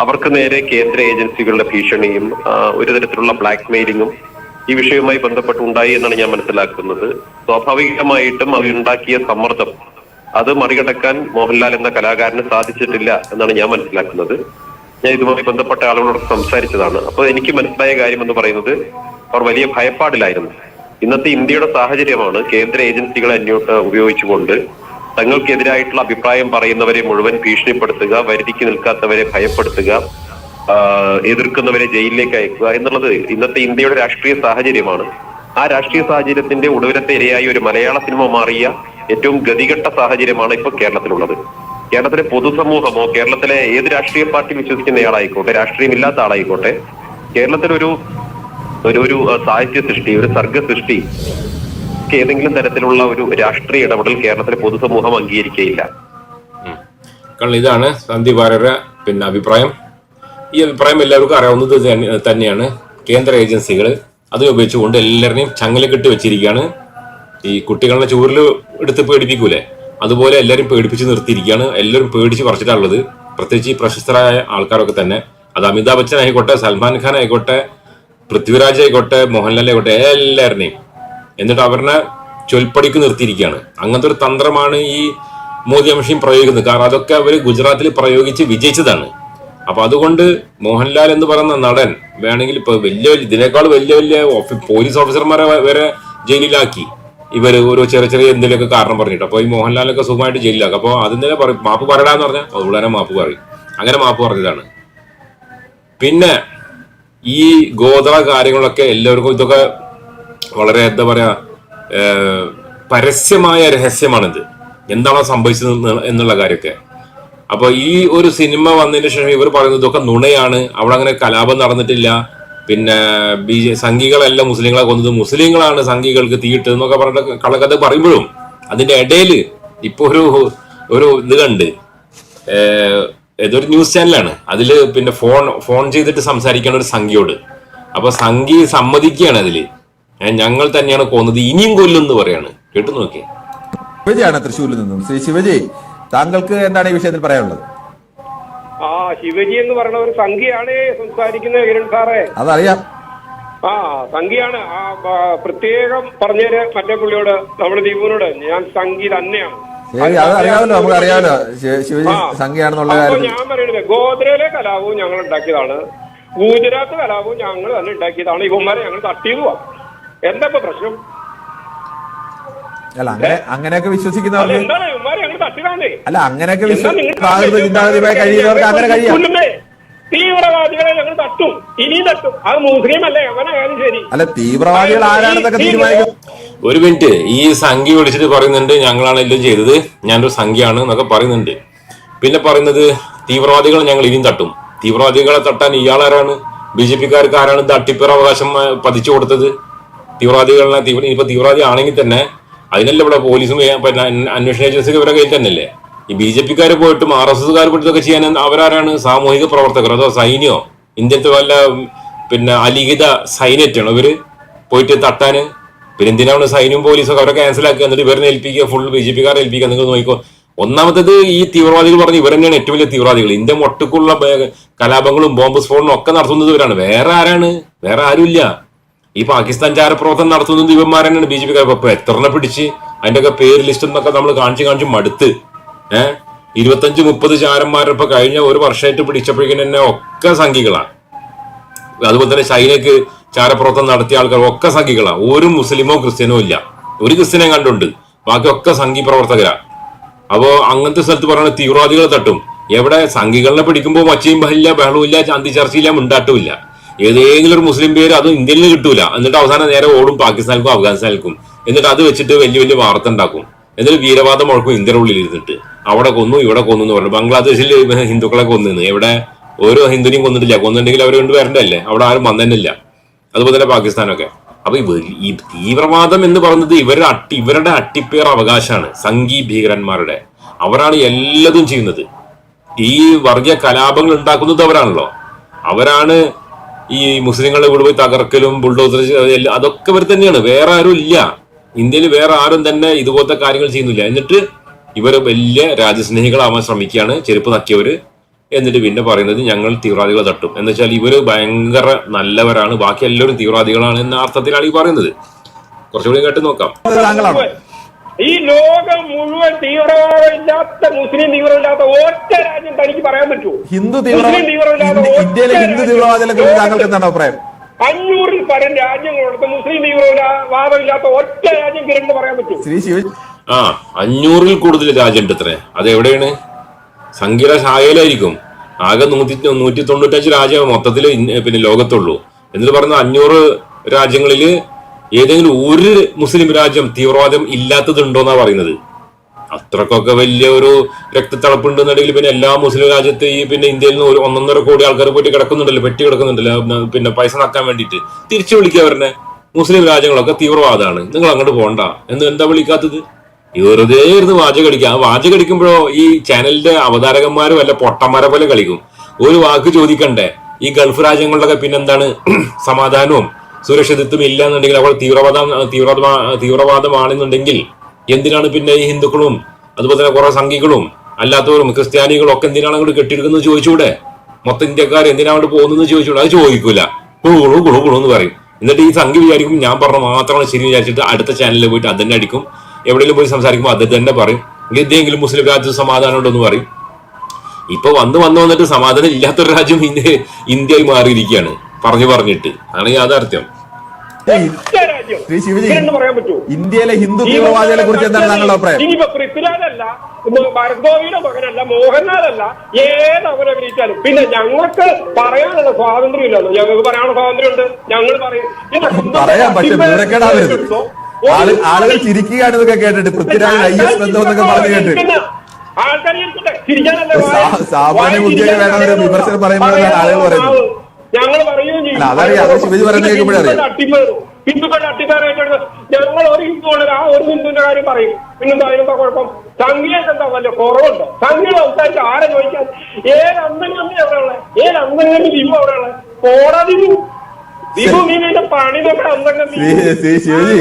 അവർക്ക് നേരെ കേന്ദ്ര ഏജൻസികളുടെ ഭീഷണിയും ഒരു തരത്തിലുള്ള ബ്ലാക്ക് മെയിലിങ്ങും ഈ വിഷയവുമായി ബന്ധപ്പെട്ടുണ്ടായി എന്നാണ് ഞാൻ മനസ്സിലാക്കുന്നത്. സ്വാഭാവികമായിട്ടും അവരുണ്ടാക്കിയ സമ്മർദ്ദം അത് മറികടക്കാൻ മോഹൻലാൽ എന്ന കലാകാരന് സാധിച്ചിട്ടില്ല എന്നാണ് ഞാൻ മനസ്സിലാക്കുന്നത്. ഞാൻ ഇതുമായി ബന്ധപ്പെട്ട ആളുകളോട് സംസാരിച്ചതാണ്. അപ്പോൾ എനിക്ക് മനസ്സിലായ കാര്യം എന്ന് പറയുന്നത് അവർ വലിയ ഭയപ്പാടിലായിരുന്നു. ഇന്നത്തെ ഇന്ത്യയുടെ സാഹചര്യമാണ് കേന്ദ്ര ഏജൻസികളെ അന്യോട്ട് ഉപയോഗിച്ചുകൊണ്ട് തങ്ങൾക്കെതിരായിട്ടുള്ള അഭിപ്രായം പറയുന്നവരെ മുഴുവൻ ഭീഷണിപ്പെടുത്തുക വരുതിക്ക് നിൽക്കാത്തവരെ ഭയപ്പെടുത്തുക എതിർക്കുന്നവരെ ജയിലിലേക്ക് അയക്കുക എന്നുള്ളത് ഇന്നത്തെ ഇന്ത്യയുടെ രാഷ്ട്രീയ സാഹചര്യമാണ്. ആ രാഷ്ട്രീയ സാഹചര്യത്തിന്റെ ഒടുവിലത്തെ ഇരയായി ഒരു മലയാള സിനിമ മാറിയ ഏറ്റവും ഗതികെട്ട സാഹചര്യമാണ് ഇപ്പൊ കേരളത്തിലുള്ളത്. കേരളത്തിലെ പൊതുസമൂഹമോ കേരളത്തിലെ ഏത് രാഷ്ട്രീയ പാർട്ടി വിശ്വസിക്കുന്നയാളായിക്കോട്ടെ രാഷ്ട്രീയമില്ലാത്ത ആളായിക്കോട്ടെ കേരളത്തിലൊരു ഒരു ഒരു സാഹിത്യ സൃഷ്ടി ഒരു സർഗ സൃഷ്ടി ഏതെങ്കിലും തരത്തിലുള്ള ഒരു രാഷ്ട്രീയ ഇടപെടൽ കേരളത്തിലെ പൊതുസമൂഹം അംഗീകരിക്കുകയില്ല. കാരണം ഇതാണ് സന്ദീപ് വാര്യരുടെ പിന്നെ അഭിപ്രായം. ഈ അഭിപ്രായം എല്ലാവർക്കും അറിയാവുന്നത് തന്നെയാണ്. കേന്ദ്ര ഏജൻസികൾ അത് ഉപയോഗിച്ചുകൊണ്ട് എല്ലാവരെയും കെട്ടി വെച്ചിരിക്കുകയാണ്. ഈ കുട്ടികളുടെ ചൂരിൽ എടുത്ത് പേടിപ്പിക്കൂലേ? അതുപോലെ എല്ലാവരും പേടിപ്പിച്ച് നിർത്തിയിരിക്കുകയാണ്. എല്ലാവരും പേടിച്ച് പറിച്ചിട്ടുള്ളത് പ്രത്യേകിച്ച് ഈ പ്രശസ്തരായ ആൾക്കാരൊക്കെ തന്നെ. അത് അമിതാഭ് ബച്ചൻ ആയിക്കോട്ടെ സൽമാൻ ഖാൻ ആയിക്കോട്ടെ പൃഥ്വിരാജ് ആയിക്കോട്ടെ മോഹൻലാൽ ആയിക്കോട്ടെ എല്ലാവരുടെയും. എന്നിട്ട് അവരുടെ ചൊൽപ്പടിക്ക് നിർത്തിയിരിക്കുകയാണ്. അങ്ങനത്തെ ഒരു തന്ത്രമാണ് ഈ മോദി അമിഷയും പ്രയോഗിക്കുന്നത്. കാരണം അതൊക്കെ അവർ ഗുജറാത്തിൽ പ്രയോഗിച്ച് വിജയിച്ചതാണ്. അപ്പൊ അതുകൊണ്ട് മോഹൻലാൽ എന്ന് പറയുന്ന നടൻ വേണമെങ്കിൽ ഇപ്പൊ വലിയ വലിയ ഇതിനേക്കാൾ വലിയ വലിയ പോലീസ് ഓഫീസർമാരെ വരെ ജയിലിലാക്കി. ഇവർ ഓരോ ചെറിയ ചെറിയ എന്തെങ്കിലുമൊക്കെ കാരണം പറഞ്ഞിട്ട്. അപ്പോൾ ഈ മോഹൻലാലൊക്കെ സുഖമായിട്ട് ജയിലിലാക്കും. അപ്പൊ അതിന്റെ പറയും മാപ്പ് പറയടാന്ന് പറഞ്ഞാൽ അതുപോലെ മാപ്പ് പറയും. അങ്ങനെ മാപ്പ് പറഞ്ഞതാണ്. പിന്നെ ഈ ഗോത്ര കാര്യങ്ങളൊക്കെ എല്ലാവർക്കും ഇതൊക്കെ വളരെ എന്താ പറയാ പരസ്യമായ രഹസ്യമാണിത്. എന്താണോ സംഭവിച്ചത് എന്നുള്ള കാര്യമൊക്കെ. അപ്പൊ ഈ ഒരു സിനിമ വന്നതിന് ശേഷം ഇവർ പറയുന്നത് ഇതൊക്കെ നുണയാണ് അവിടെ അങ്ങനെ കലാപം നടന്നിട്ടില്ല പിന്നെ ബി ജെ സംഘികളല്ല മുസ്ലിങ്ങളെ കൊന്നത് മുസ്ലിങ്ങളാണ് സംഘികൾക്ക് തീയിട്ടത് എന്നൊക്കെ പറഞ്ഞിട്ട് കള്ളക്കഥ പറയുമ്പോഴും അതിന്റെ ഇടയിൽ ഇപ്പൊ ഒരു ഒരു ഇത് കണ്ട്. ഏതൊരു ന്യൂസ് ചാനലാണ്. അതിൽ പിന്നെ ഫോൺ ഫോൺ ചെയ്തിട്ട് സംസാരിക്കുന്ന ഒരു സംഘിയോട്. അപ്പൊ സംഘി സമ്മതിക്കുകയാണ് അതിൽ. ഞങ്ങൾ തന്നെയാണ് കൊന്നത് ഇനിയും കൊല്ലും എന്ന് പറയാണ്. കേട്ടു നോക്കിയേ. ശിവജിയാണ് തൃശ്ശൂരിൽ നിന്നും. ശ്രീ ശിവജി താങ്കൾക്ക് എന്താണ് ഈ വിഷയത്തിൽ പറയാനുള്ളത്? ആ ശിവജി എന്ന് പറയുന്ന ഒരു സംഖ്യയാണ് സംസാരിക്കുന്നത് കിരൺ സാറേ. അതറിയാം. ആ സംഖ്യയാണ്. ആ പ്രത്യേകം പറഞ്ഞേര് മറ്റേ പുള്ളിയോട് നമ്മുടെ ദീപുവിനോട്. ഞാൻ സംഖ്യ തന്നെയാണ്. ശരി അത് അറിയാമല്ലോ നമുക്ക് അറിയാമല്ലോ ശിവജി. സംഖ്യയാണെന്നുള്ള അപ്പൊ ഞാൻ പറയുന്നത് ഗോദ്രയിലെ കലാപവും ഞങ്ങൾ ഉണ്ടാക്കിയതാണ്. ഗുജറാത്ത് കലാപവും ഞങ്ങൾ തന്നെ ഉണ്ടാക്കിയതാണ്. ഇവന്മാരെ ഞങ്ങൾ തട്ടിയതുവാ. എന്താ ഇപ്പൊ പ്രശ്നം? അല്ല അങ്ങനെ അങ്ങനെയൊക്കെ വിശ്വസിക്കുന്ന വിശ്വസിക്കുന്നവർക്ക് അല്ല അങ്ങനെയൊക്കെ വിശ്വസിക്കുന്ന ചിന്താഗതിയുമായി കഴിയുന്നവർക്ക് അങ്ങനെ കഴിയാം. തീവ്രവാദികളെ ഞങ്ങൾ തട്ടും ഇനി തട്ടും. അത് മുസ്ലിം അല്ലേ അവനായാലും ശരി. അല്ല തീവ്രവാദികൾ ആരാണെന്നൊക്കെ തീരുമാനിക്കും? ഒരു മിനിറ്റ് ഈ സംഖ്യ വിളിച്ചിട്ട് പറയുന്നുണ്ട് ഞങ്ങളാണ് എല്ലാം ചെയ്തത് ഞാനൊരു സംഖ്യയാണ് എന്നൊക്കെ പറയുന്നുണ്ട്. പിന്നെ പറയുന്നത് തീവ്രവാദികൾ ഞങ്ങൾ ഇനിയും തട്ടും. തീവ്രവാദികളെ തട്ടാൻ ഇയാളാരാണ്? ബി ജെ പിക്കാർക്ക് ആരാണ് തട്ടിപ്പേർ അവകാശം പതിച്ചു കൊടുത്തത്? തീവ്രവാദികളെ തീവ്ര ഇപ്പൊ തീവ്രവാദി ആണെങ്കിൽ തന്നെ അതിനല്ല ഇവിടെ പോലീസും അന്വേഷണ ഏജൻസിക്ക് ഇവരെ കയ്യിൽ തന്നെയല്ലേ? ഈ ബി ജെ പിക്കാർ പോയിട്ടും ആർ എസ് എസ്കാർ പോയിട്ടും ഒക്കെ ചെയ്യാൻ അവരാരാണ് സാമൂഹിക പ്രവർത്തകർ അതോ സൈന്യോ? ഇന്ത്യത്തെ വല്ല പിന്നെ അലിഖിത സൈന്യറ്റാണോ ഇവർ? പോയിട്ട് തട്ടാന്? പിന്നെ എന്തിനാണ് സൈന്യവും പോലീസും അവരെ ക്യാൻസൽ ആക്കുക? എന്നിട്ട് ഇവരെ ഏൽപ്പിക്കുക? ഫുൾ ബി ജെ പിക്കാരെ ഏൽപ്പിക്കുക? നിങ്ങൾ നോക്കിക്കോ. ഒന്നാമത്തേത് ഈ തീവ്രവാദികൾ പറഞ്ഞ് ഇവർ തന്നെയാണ് ഏറ്റവും വലിയ തീവ്രവാദികൾ. ഇന്ത്യ മൊട്ടക്കുള്ള കലാപങ്ങളും ബോംബ് സ്ഫോടനവും ഒക്കെ നടത്തുന്നത് ഇവരാണ്. വേറെ ആരാണ്? വേറെ ആരുമില്ല. ഈ പാകിസ്ഥാൻ ചാരപ്രവർത്തനം നടത്തുന്ന ഇവന്മാർ ബി ജെ പി ഇപ്പൊ എത്രണ്ണ പിടിച്ച് അതിന്റെ ഒക്കെ പേര് ലിസ്റ്റ് എന്നൊക്കെ നമ്മൾ കാണിച്ച് കാണിച്ച് മടുത്ത്. ഏഹ് ഇരുപത്തഞ്ച് മുപ്പത് ചാരന്മാരെ ഇപ്പൊ കഴിഞ്ഞ ഒരു വർഷമായിട്ട് പിടിച്ചപ്പോഴേക്കും തന്നെ ഒക്കെ സംഖ്യകളാണ് അതുപോലെ തന്നെ ചൈനക്ക് ചാരപ്രവർത്തനം നടത്തിയ ആൾക്കാർ ഒക്കെ സംഘികളാ ഒരു മുസ്ലിമോ ക്രിസ്ത്യനോ ഇല്ല. ഒരു ക്രിസ്ത്യനെ കണ്ടുണ്ട്. ബാക്കിയൊക്കെ സംഘി പ്രവർത്തകരാ. അപ്പോ അങ്ങനത്തെ സ്ഥലത്ത് പറയുന്നത് തീവ്രവാദികളെ തട്ടും. എവിടെ സംഘികളെ പിടിക്കുമ്പോൾ മച്ചയും ബഹലില്ല ബഹളവും ഇല്ല ചാന്തി ചർച്ചയില്ല മുണ്ടാട്ടുമില്ല ഏതെങ്കിലും ഒരു മുസ്ലിം പേര് അതും ഇന്ത്യയിൽ കിട്ടൂല. എന്നിട്ട് അവസാനം നേരെ ഓടും പാകിസ്ഥാനിക്കും അഫ്ഗാനിസ്ഥാനിക്കും എന്നിട്ട് അത് വെച്ചിട്ട് വലിയ വലിയ വാർത്ത ഉണ്ടാക്കും. എന്നിട്ട് വീരവാദം മുഴക്കും ഇന്ത്യയുടെ ഉള്ളിൽ ഇരുന്നിട്ട്. അവിടെ കൊന്നു ഇവിടെ കൊന്നു എന്ന് പറഞ്ഞു. ബംഗ്ലാദേശിൽ ഹിന്ദുക്കളെ കൊന്നിന്ന്. എവിടെ? ഓരോ ഹിന്ദുവിനെയും കൊന്നിട്ടില്ല. കൊന്നിട്ടുണ്ടെങ്കിൽ അവർ കൊണ്ട് വരണ്ടല്ലേ അവിടെ ആരും വന്നില്ല അതുപോലെ തന്നെ പാകിസ്ഥാനൊക്കെ. അപ്പൊ ഈ തീവ്രവാദം എന്ന് പറയുന്നത് ഇവരുടെ അട്ടി ഇവരുടെ അട്ടിപ്പേർ അവകാശമാണ്. സംഗീ ഭീകരന്മാരുടെ. അവരാണ് എല്ലാതും ചെയ്യുന്നത്. ഈ വർഗീയ കലാപങ്ങൾ ഉണ്ടാക്കുന്നത് അവരാണല്ലോ. അവരാണ് ഈ മുസ്ലിങ്ങളെ പോയി തകർക്കലും ബുൾഡോസർ അതൊക്കെ ഇവർ തന്നെയാണ്. വേറെ ആരും ഇല്ല. ഇന്ത്യയിൽ വേറെ ആരും തന്നെ ഇതുപോലത്തെ കാര്യങ്ങൾ ചെയ്യുന്നില്ല. എന്നിട്ട് ഇവർ വലിയ രാജ്യസ്നേഹികളാവാൻ ശ്രമിക്കുകയാണ്. ചെരുപ്പ് നക്കിയവര് എന്നിട്ട് പിന്നെ പറയുന്നത് ഞങ്ങൾ തീവ്രവാദികളെ തട്ടും. എന്ന് വെച്ചാൽ ഇവർ ഭയങ്കര നല്ലവരാണ്. ബാക്കി എല്ലാവരും തീവ്രവാദികളാണ് എന്ന അർത്ഥത്തിലാണ് ഈ പറയുന്നത്. കുറച്ചുകൂടി കേട്ട് നോക്കാം. ഈ ലോകം മുഴുവൻ തീവ്രവാദമില്ലാത്ത മുസ്ലിം തീവ്രമില്ലാത്ത ഒറ്റ രാജ്യം തനിക്ക് പറയാൻ പറ്റുമോ? ഹിന്ദു ഇന്ത്യയിലെ ഹിന്ദു തീവ്രവാദികളെ കുറിച്ച് താങ്കൾക്ക് എന്താണ് അഭിപ്രായം? അഞ്ഞൂറിൽ പരം രാജ്യങ്ങളോടത്ത് മുസ്ലിം തീവ്രവാദമില്ലാത്ത ഒറ്റ രാജ്യം കിരണ്ട് പറയാൻ പറ്റുമോ? ശ്രീ ശിവ ആ അഞ്ഞൂറിൽ കൂടുതൽ രാജ്യമുണ്ട് ഇത്രേ അത് എവിടെയാണ് സംഖ്യയുടെ ശാഖയിലായിരിക്കും ആകെ നൂറ്റി നൂറ്റി തൊണ്ണൂറ്റഞ്ച് രാജ്യം മൊത്തത്തിൽ പിന്നെ ലോകത്തുള്ളൂ. എന്നിട്ട് പറഞ്ഞ അഞ്ഞൂറ് രാജ്യങ്ങളിൽ ഏതെങ്കിലും ഒരു മുസ്ലിം രാജ്യം തീവ്രവാദം ഇല്ലാത്തതുണ്ടോന്നാ പറയുന്നത്. അത്രക്കൊക്കെ വലിയ ഒരു രക്തത്തളപ്പുണ്ടെന്നുണ്ടെങ്കിൽ പിന്നെ എല്ലാ മുസ്ലിം രാജ്യത്തെ ഈ പിന്നെ ഇന്ത്യയിൽ നിന്ന് ഒരു ഒന്നൊന്നര കോടി ആൾക്കാർ പോയിട്ട് കിടക്കുന്നുണ്ടല്ലോ പെട്ടി കിടക്കുന്നുണ്ടല്ലോ പിന്നെ പൈസ നടക്കാൻ വേണ്ടിയിട്ട്. തിരിച്ചു വിളിക്കുക അവരുടെ മുസ്ലിം രാജ്യങ്ങളൊക്കെ തീവ്രവാദമാണ് നിങ്ങൾ അങ്ങോട്ട് പോണ്ട. എന്ന് എന്താ വിളിക്കാത്തത്? വെറുതെ ഇരുന്ന് വാചകടിക്കുക ആ വാചകടിക്കുമ്പോഴോ ഈ ചാനലിന്റെ അവതാരകന്മാരും അല്ല പൊട്ടന്മാരെ പോലെ കളിക്കും. ഒരു വാക്ക് ചോദിക്കണ്ടേ? ഈ ഗൾഫ് രാജ്യങ്ങളിലൊക്കെ പിന്നെന്താണ്? സമാധാനവും സുരക്ഷിതത്വം ഇല്ല എന്നുണ്ടെങ്കിൽ അവൾ തീവ്രവാദം തീവ്രവാദ തീവ്രവാദമാണെന്നുണ്ടെങ്കിൽ എന്തിനാണ് പിന്നെ ഈ ഹിന്ദുക്കളും അതുപോലെ തന്നെ കുറെ സംഘികളും അല്ലാത്തവരും ക്രിസ്ത്യാനികളും ഒക്കെ എന്തിനാണ് അങ്ങോട്ട് കെട്ടിയെടുക്കുന്നത് ചോദിച്ചൂടെ മൊത്തം ഇന്ത്യക്കാർ എന്തിനാണ് അങ്ങോട്ട് പോകുന്നത് ചോദിച്ചൂടെ അത് ചോദിക്കൂല. കുളു കുളു കുളു കുളു എന്ന് പറയും. എന്നിട്ട് ഈ സംഘി വിചാരിക്കും ഞാൻ പറഞ്ഞ മാത്രമാണ് ശരി വിചാരിച്ചിട്ട് അടുത്ത ചാനലിൽ പോയിട്ട് അത് തന്നെ അടിക്കും. എവിടെയെങ്കിലും പോയി സംസാരിക്കുമ്പോൾ അത് തന്നെ പറയും. എന്തെങ്കിലും മുസ്ലിം രാജ്യത്ത് സമാധാനം ഉണ്ടെന്ന് പറയും. ഇപ്പൊ വന്ന് വന്ന് വന്നിട്ട് സമാധാനം ഇല്ലാത്തൊരു രാജ്യം ഇന്ത്യ ഇന്ത്യയായി മാറിയിരിക്കുകയാണ്. പറഞ്ഞു പറഞ്ഞിട്ട്. അതാണ് യാഥാർത്ഥ്യം. രാജ്യം ശ്രീ ശിവജി ഇന്ത്യയിലെ ഹിന്ദു തീവ്രവാദികളെ കുറിച്ച് എന്താണ് താങ്കളുടെ അഭിപ്രായം? ഇനിയിപ്പോ പൃഥ്വിരാജല്ല ഭരത് ഗോപിയുടെ മകനല്ല മോഹൻലാലല്ല. ഏത് അവരെ വിളിച്ചാലും പിന്നെ ഞങ്ങൾക്ക് പറയാനുള്ള സ്വാതന്ത്ര്യം ഇല്ലല്ലോ ഞങ്ങൾക്ക് പറയാനുള്ള സ്വാതന്ത്ര്യം ഉണ്ട് ഞങ്ങൾ പറയും. പറയാം പക്ഷെ വിവരക്കേടാവരുത് ആളുകൾ ചിരിക്കുകയാണ് ഇതൊക്കെ കേട്ടിട്ട് പൃഥ്വിരാജ് ഐ എസ് ബന്ധം എന്നൊക്കെ പറഞ്ഞു കേട്ടിട്ട്. സാമാന്യ ബുദ്ധിയൊക്കെ വേണമെന്ന് വിമർശനം പറയുമ്പോഴാണ് ആളുകൾ പറയുന്നത്. ഞങ്ങൾ പറയുകയും ചെയ്യും. ശിവജി പറയുന്നത് കേൾക്കുമ്പോഴേ അറിയാം. ഹിന്ദുക്കളുടെ അട്ടിമേറും. ഹിന്ദുക്കളുടെ അട്ടിമേറായിട്ട് ഞങ്ങൾ ഒരു ഹിന്ദുവുള്ള ആ ഒരു ഹിന്ദുവിന്റെ കാര്യം പറയും. പിന്നെന്താ അതിനെന്താ കുഴപ്പം. സംഖ്യക്ക് എന്താ വല്ല കുറവുണ്ടോ? സംഖ്യ സംസാരിച്ച് ആരെ ചോദിക്കാൻ ഏത് അന്തംഗമി എവിടെ ഉള്ളത്? ഏത് നീ നിന്റെ പണി നോക്കാൻ അന്തംഗമി ശ്രീ ശ്രീ ശിവജി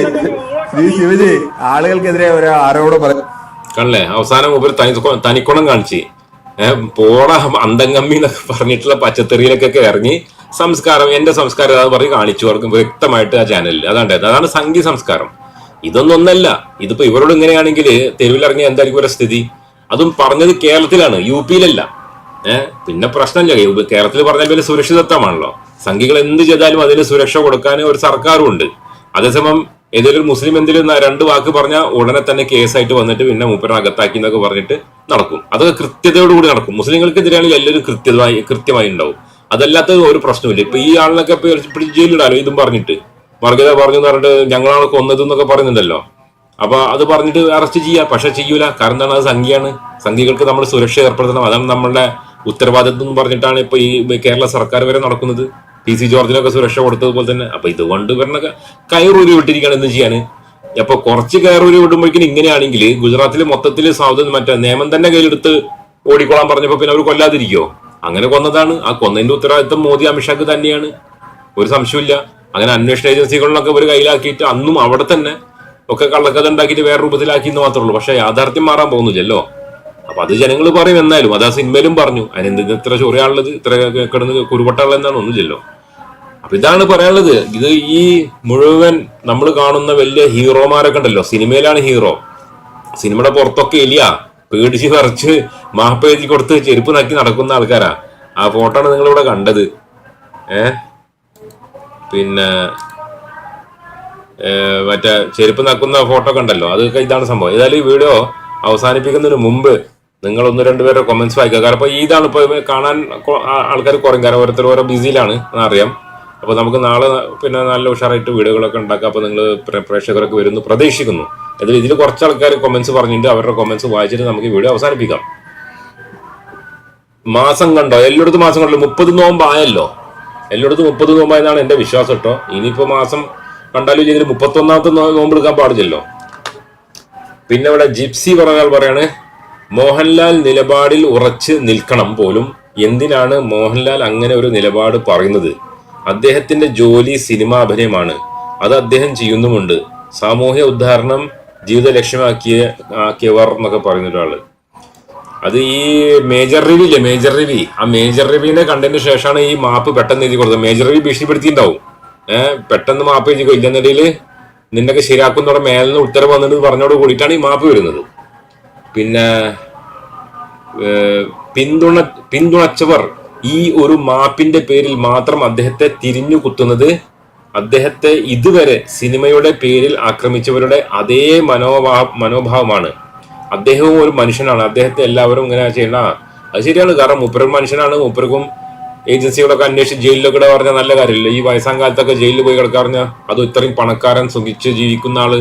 ശ്രീ ശിവജി ആളുകൾക്കെതിരെ ഒരു ആരോപണം പറയും കണ്ടേ അവസാനം ഒരു തനി തനിക്കുണം കാണിച്ച്. ഏഹ് പോട അന്തംഗമ്മി എന്നൊക്കെ പറഞ്ഞിട്ടുള്ള പച്ചത്തെറിയിലൊക്കെ ഇറങ്ങി. സംസ്കാരം എന്റെ സംസ്കാരം അത് പറഞ്ഞ് കാണിച്ചു. അവർക്ക് വ്യക്തമായിട്ട് ആ ചാനലിൽ അതാണ് അതാണ് സംഘി സംസ്കാരം. ഇതൊന്നും ഒന്നല്ല. ഇതിപ്പോ ഇവരോട് ഇങ്ങനെയാണെങ്കിൽ തെരുവിലിറങ്ങിയ എന്തായിരിക്കും ഇവരുടെ സ്ഥിതി? അതും പറഞ്ഞത് കേരളത്തിലാണ് യു പിയിലല്ല ഏഹ് പിന്നെ പ്രശ്നമില്ല. കേരളത്തിൽ പറഞ്ഞാൽ വലിയ സുരക്ഷിതത്വമാണല്ലോ. സംഘികൾ എന്ത് ചെയ്താലും അതിന് സുരക്ഷ കൊടുക്കാൻ ഒരു സർക്കാരും ഉണ്ട് അതേസമയം ഏതെങ്കിലും മുസ്ലിം എന്തെങ്കിലും രണ്ട് വാക്ക് പറഞ്ഞാൽ ഉടനെ തന്നെ കേസായിട്ട് വന്നിട്ട് പിന്നെ മൂപ്പരെ അകത്താക്കി എന്നൊക്കെ പറഞ്ഞിട്ട് നടക്കും. അതൊക്കെ കൃത്യതയോടുകൂടി നടക്കും. മുസ്ലിങ്ങൾക്കെതിരെയാണെങ്കിൽ എല്ലാവരും കൃത്യമായി കൃത്യമായി ഉണ്ടാവും. അതല്ലാത്ത ഒരു പ്രശ്നമില്ല ഇപ്പൊ ഈ ആളിനൊക്കെ ജയിലിടാലോ ഇതും പറഞ്ഞിട്ട്. വർഗത പറഞ്ഞു പറഞ്ഞിട്ട് ഞങ്ങളാണ് കൊന്നത് എന്നൊക്കെ പറയുന്നുണ്ടല്ലോ. അപ്പൊ അത് പറഞ്ഞിട്ട് അറസ്റ്റ് ചെയ്യാം. പക്ഷെ ചെയ്യൂല. കാരണം എന്താണ്? അത് സംഖ്യയാണ്. സംഖ്യകൾക്ക് നമ്മൾ സുരക്ഷ ഏർപ്പെടുത്തണം. അതാണ് നമ്മളുടെ ഉത്തരവാദിത്വം എന്ന് പറഞ്ഞിട്ടാണ് ഇപ്പൊ ഈ കേരള സർക്കാർ വരെ നടക്കുന്നത്. പി സി ജോർജിനൊക്കെ സുരക്ഷ കൊടുത്തതുപോലെ തന്നെ. അപ്പൊ ഇതുകൊണ്ട് ഇവരുടെ കയറൂരി വിട്ടിരിക്കുകയാണ് എന്ന് ചെയ്യാന് അപ്പൊ കുറച്ച് കയറൂരി വിടുമ്പോഴേക്കും ഇങ്ങനെയാണെങ്കിൽ ഗുജറാത്തിൽ മൊത്തത്തിൽ സൗദ മറ്റേ നിയമം തന്നെ കയ്യിലെടുത്ത് ഓടിക്കോളാൻ പറഞ്ഞപ്പോ പിന്നെ അവർ കൊല്ലാതിരിക്കോ അങ്ങനെ കൊന്നതാണ്. ആ കൊന്നതിന്റെ ഉത്തരവാദിത്വം മോദി അമിത്ഷാക്ക് തന്നെയാണ്. ഒരു സംശയമില്ല അങ്ങനെ അന്വേഷണ ഏജൻസികളിലൊക്കെ ഒരു കയ്യിലാക്കിയിട്ട് അന്നും അവിടെ തന്നെ ഒക്കെ കള്ളക്കഥ ഉണ്ടാക്കിയിട്ട് വേറെ രൂപത്തിലാക്കി എന്ന് മാത്രമേ ഉള്ളൂ. പക്ഷെ യാഥാർത്ഥ്യം മാറാൻ പോകുന്നില്ലല്ലോ. അപ്പൊ അത് ജനങ്ങൾ പറയും എന്നാലും അത് ആ സിനിമയിലും പറഞ്ഞു. അതിനെന്ത് ഇത്ര ചൊറിയാനുള്ളത് ഇത്ര കിടന്ന് കുരുപട്ടാളെ എന്നാണ് ഒന്നുമില്ലല്ലോ. അപ്പൊ ഇതാണ് പറയാനുള്ളത്. ഇത് ഈ മുഴുവൻ നമ്മൾ കാണുന്ന വലിയ ഹീറോമാരൊക്കെ ഉണ്ടല്ലോ. സിനിമയിലാണ് ഹീറോ. സിനിമയുടെ പുറത്തൊക്കെ എലിയ. പേടിച്ച് പറിച്ച് മാപ്പ് എഴുതി കൊടുത്ത് ചെരുപ്പ് നക്കി നടക്കുന്ന ആൾക്കാരാ. ആ ഫോട്ടോ ആണ് നിങ്ങളിവിടെ കണ്ടത്. ഏ? പിന്നെ മറ്റേ ചെരുപ്പ് നക്കുന്ന ഫോട്ടോ കണ്ടല്ലോ അതൊക്കെ ഇതാണ് സംഭവം. ഏതായാലും ഈ വീഡിയോ അവസാനിപ്പിക്കുന്നതിന് മുമ്പ് നിങ്ങൾ ഒന്ന് രണ്ട് പേരുടെ കൊമന്റ്സ് വായിക്കുക. കാരണം ഇപ്പൊ ഇതാണ് ഇപ്പൊ കാണാൻ ആൾക്കാർ കുറയും. കാരണം ഓരോരുത്തർ ഓരോ ബിസിയിലാണ് എന്നറിയാം. അപ്പോൾ നമുക്ക് നാളെ പിന്നെ നല്ല ഉഷാറായിട്ട് വീഡിയോകളൊക്കെ ഉണ്ടാക്കാം. അപ്പോൾ നിങ്ങൾ പ്രേക്ഷകരൊക്കെ വരുന്നു പ്രതീക്ഷിക്കുന്നു. അതിൽ ഇതിൽ കുറച്ച് ആൾക്കാർ കൊമന്റ്സ് പറഞ്ഞിട്ടുണ്ട്. അവരുടെ കൊമന്റ്സ് വായിച്ചിട്ട് നമുക്ക് വീഡിയോ അവസാനിപ്പിക്കാം. മാസം കണ്ടോ? എല്ലായിടത്തും മാസം കണ്ടല്ലോ. മുപ്പത് നോമ്പായല്ലോ എല്ലായിടത്തും മുപ്പത് നോമ്പായെന്നാണ് എന്റെ വിശ്വാസം കേട്ടോ. ഇനിയിപ്പോ മാസം കണ്ടാലും ഇതിൽ മുപ്പത്തൊന്നാമത്തെ നോമ്പ് എടുക്കാൻ പാടില്ലല്ലോ. പിന്നെ ഇവിടെ ജിപ്സി പറഞ്ഞാൽ പറയാണ് മോഹൻലാൽ നിലപാടിൽ ഉറച്ച് നിൽക്കണം പോലും. എന്തിനാണ് മോഹൻലാൽ അങ്ങനെ ഒരു നിലപാട് പറയുന്നത്? അദ്ദേഹത്തിന്റെ ജോലി സിനിമാ അഭിനയമാണ്. അത് അദ്ദേഹം ചെയ്യുന്നുമുണ്ട്. സാമൂഹ്യ ഉദ്ധാരണം ജീവിത ലക്ഷ്യമാക്കിയ ആക്കിയവർ എന്നൊക്കെ പറയുന്ന ഒരാൾ. അത് ഈ മേജർ റിവി ഇല്ലേ? മേജർ റിവി ആ മേജർ റിവിനെ കണ്ടതിന് ശേഷമാണ് ഈ മാപ്പ് പെട്ടെന്ന് എഴുതി കൊടുത്തത്. മേജർ റിവി ഭീഷണിപ്പെടുത്തിയിട്ടുണ്ടാവും. ഏഹ് പെട്ടെന്ന് മാപ്പ് എഴുതി ഇല്ലെന്നിടയിൽ നിന്നൊക്കെ ശരിയാക്കുന്നതോടെ നിന്ന് ഉത്തരവ് വന്നിട്ട് പറഞ്ഞോട് കൂടിയിട്ടാണ് ഈ മാപ്പ് വരുന്നത്. പിന്നെ പിന്തുണ പിന്തുണച്ചവർ ഈ ഒരു മാപ്പിന്റെ പേരിൽ മാത്രം അദ്ദേഹത്തെ തിരിഞ്ഞു കുത്തുന്നത് അദ്ദേഹത്തെ ഇതുവരെ സിനിമയുടെ പേരിൽ ആക്രമിച്ചവരുടെ അതേ മനോഭാ മനോഭാവമാണ്. അദ്ദേഹവും ഒരു മനുഷ്യനാണ്. അദ്ദേഹത്തെ എല്ലാവരും ഇങ്ങനെ ചെയ്യണ അത് ശരിയാണ്. കാരണം മുപ്പരും മനുഷ്യനാണ്. മൂപ്പർക്കും ഏജൻസികളൊക്കെ അന്വേഷിച്ച് ജയിലിലൊക്കെ ഇട പറഞ്ഞാൽ നല്ല കാര്യമില്ല. ഈ വയസ്സാം കാലത്തൊക്കെ ജയിലിൽ പോയി കിടക്കാറിഞ്ഞ അത് ഇത്രയും പണക്കാരൻ സുഖിച്ച് ജീവിക്കുന്ന ആൾ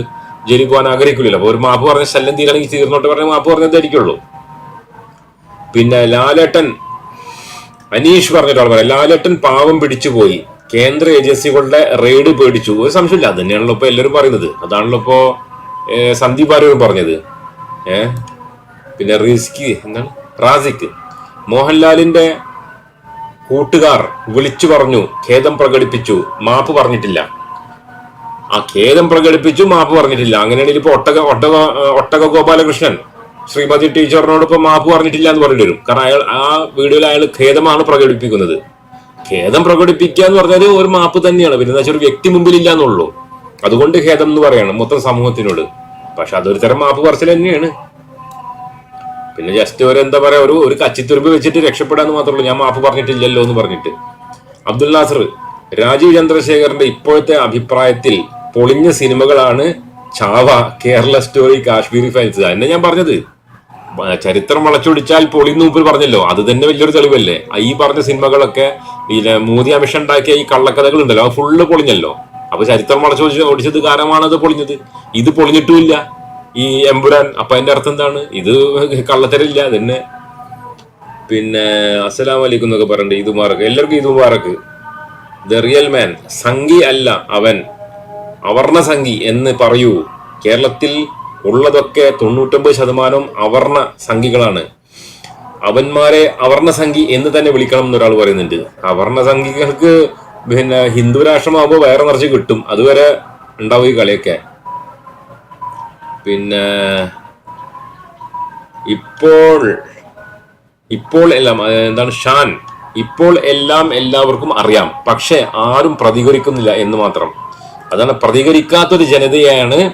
ജയിലിൽ പോകാൻ ആഗ്രഹിക്കില്ലല്ലോ അപ്പൊ ഒരു മാപ്പ് പറഞ്ഞ ശല്യം തീരണമെങ്കിൽ തീർന്നോട്ട് പറഞ്ഞ മാപ്പ് പറഞ്ഞതായിരിക്കുള്ളൂ പിന്നെ ലാലേട്ടൻ അനീഷ് പറഞ്ഞിട്ട് പറയാം. ലാലേട്ടൻ പാവം പിടിച്ചു പോയി കേന്ദ്ര ഏജൻസികളുടെ റെയ്ഡ് പേടിച്ചു. ഒരു സംശയമില്ല അത് തന്നെയാണല്ലോ ഇപ്പൊ എല്ലാവരും പറയുന്നത്. അതാണല്ലോ ഇപ്പോ ഏഹ്, സന്ദീപ് ആരോഗ്യം പറഞ്ഞത്. ഏ? പിന്നെ റിസ്കി എന്താണ്? റാസിക്ക്. മോഹൻലാലിന്റെ കൂട്ടുകാർ വിളിച്ചു പറഞ്ഞു ഖേദം പ്രകടിപ്പിച്ചു മാപ്പ് പറഞ്ഞിട്ടില്ല. ആ ഖേദം പ്രകടിപ്പിച്ചു മാപ്പ് പറഞ്ഞിട്ടില്ല. അങ്ങനെയാണെങ്കിൽ ഇപ്പൊ ഒട്ടക ഒട്ടക ഒട്ടക ഗോപാലകൃഷ്ണൻ ശ്രീമതി ടീച്ചറിനോട് ഇപ്പൊ മാപ്പ് പറഞ്ഞിട്ടില്ല എന്ന് പറഞ്ഞിട്ട് വരും. കാരണം അയാൾ ആ വീഡിയോയിൽ അയാൾ ഖേദമാണ് പ്രകടിപ്പിക്കുന്നത്. ഖേദം പ്രകടിപ്പിക്കുക എന്ന് പറഞ്ഞാൽ ഒരു മാപ്പ് തന്നെയാണ്. പിന്നെ എന്താ വെച്ചാൽ ഒരു വ്യക്തി മുമ്പിലില്ല എന്നുള്ളൂ അതുകൊണ്ട് ഖേദം എന്ന് പറയണം മൊത്തം സമൂഹത്തിനോട്. പക്ഷെ അതൊരു തരം മാപ്പ് പറച്ചിൽ തന്നെയാണ്. പിന്നെ ജസ്റ്റ് ഒരു എന്താ പറയാ ഒരു ഒരു കച്ചിത്തുരുമ്പ് വെച്ചിട്ട് രക്ഷപ്പെടാന്ന് മാത്രമേ ഞാൻ മാപ്പ് പറഞ്ഞിട്ടില്ലല്ലോ എന്ന് പറഞ്ഞിട്ട്. അബ്ദുൽ നാസർ രാജീവ് ചന്ദ്രശേഖറിന്റെ ഇപ്പോഴത്തെ അഭിപ്രായത്തിൽ പൊളിഞ്ഞ സിനിമകളാണ് ചാവ കേരള സ്റ്റോറി കാശ്മീരി ഫയൽസ് എന്നെ ഞാൻ പറഞ്ഞത്. ചരിത്രം വളച്ചൊടിച്ചാൽ പൊളിന്ന് മുമ്പിൽ പറഞ്ഞല്ലോ. അത് തന്നെ വലിയൊരു തെളിവല്ലേ? ഈ പറഞ്ഞ സിനിമകളൊക്കെ പിന്നെ മോദി അമിഷ ഉണ്ടാക്കിയ ഈ കള്ളക്കഥകൾ ഉണ്ടല്ലോ. അത് ഫുള്ള് പൊളിഞ്ഞല്ലോ. അപ്പൊ ചരിത്രം വളച്ചൊടിച്ച് ഓടിച്ചത് കാരണമാണ് അത് പൊളിഞ്ഞത്. ഇത് പൊളിഞ്ഞിട്ടുമില്ല. ഈ എമ്പുരാൻ അപ്പൊ അതിന്റെ അർത്ഥം എന്താണ്? ഇത് കള്ളത്തരില്ല തന്നെ. പിന്നെ അസ്സലാം അലൈക്കും എന്നൊക്കെ പറയണ്ടേ ഇത് മുബാറക്ക് എല്ലാവർക്കും ഇത് Mubarak the real man Sanghi അല്ല അവൻ. അവർണ സംഗി എന്ന് പറയൂ. കേരളത്തിൽ ഉള്ളതൊക്കെ തൊണ്ണൂറ്റൊമ്പത് ശതമാനം അവർണ സംഖികളാണ്. അവന്മാരെ അവർണസംഖി എന്ന് തന്നെ വിളിക്കണം എന്നൊരാൾ പറയുന്നുണ്ട്. അവർണസംഖികൾക്ക് പിന്നെ ഹിന്ദു രാഷ്ട്രമാകുമ്പോൾ വയറ് നിറച്ച് കിട്ടും. അതുവരെ ഉണ്ടാവും ഈ കളിയൊക്കെ. പിന്നെ ഇപ്പോൾ ഇപ്പോൾ എല്ലാം എന്താണ് ഷാൻ. ഇപ്പോൾ എല്ലാം എല്ലാവർക്കും അറിയാം. പക്ഷെ ആരും പ്രതികരിക്കുന്നില്ല എന്ന് മാത്രം. അതാണ് പ്രതികരിക്കാത്തൊരു ജനതയാണ്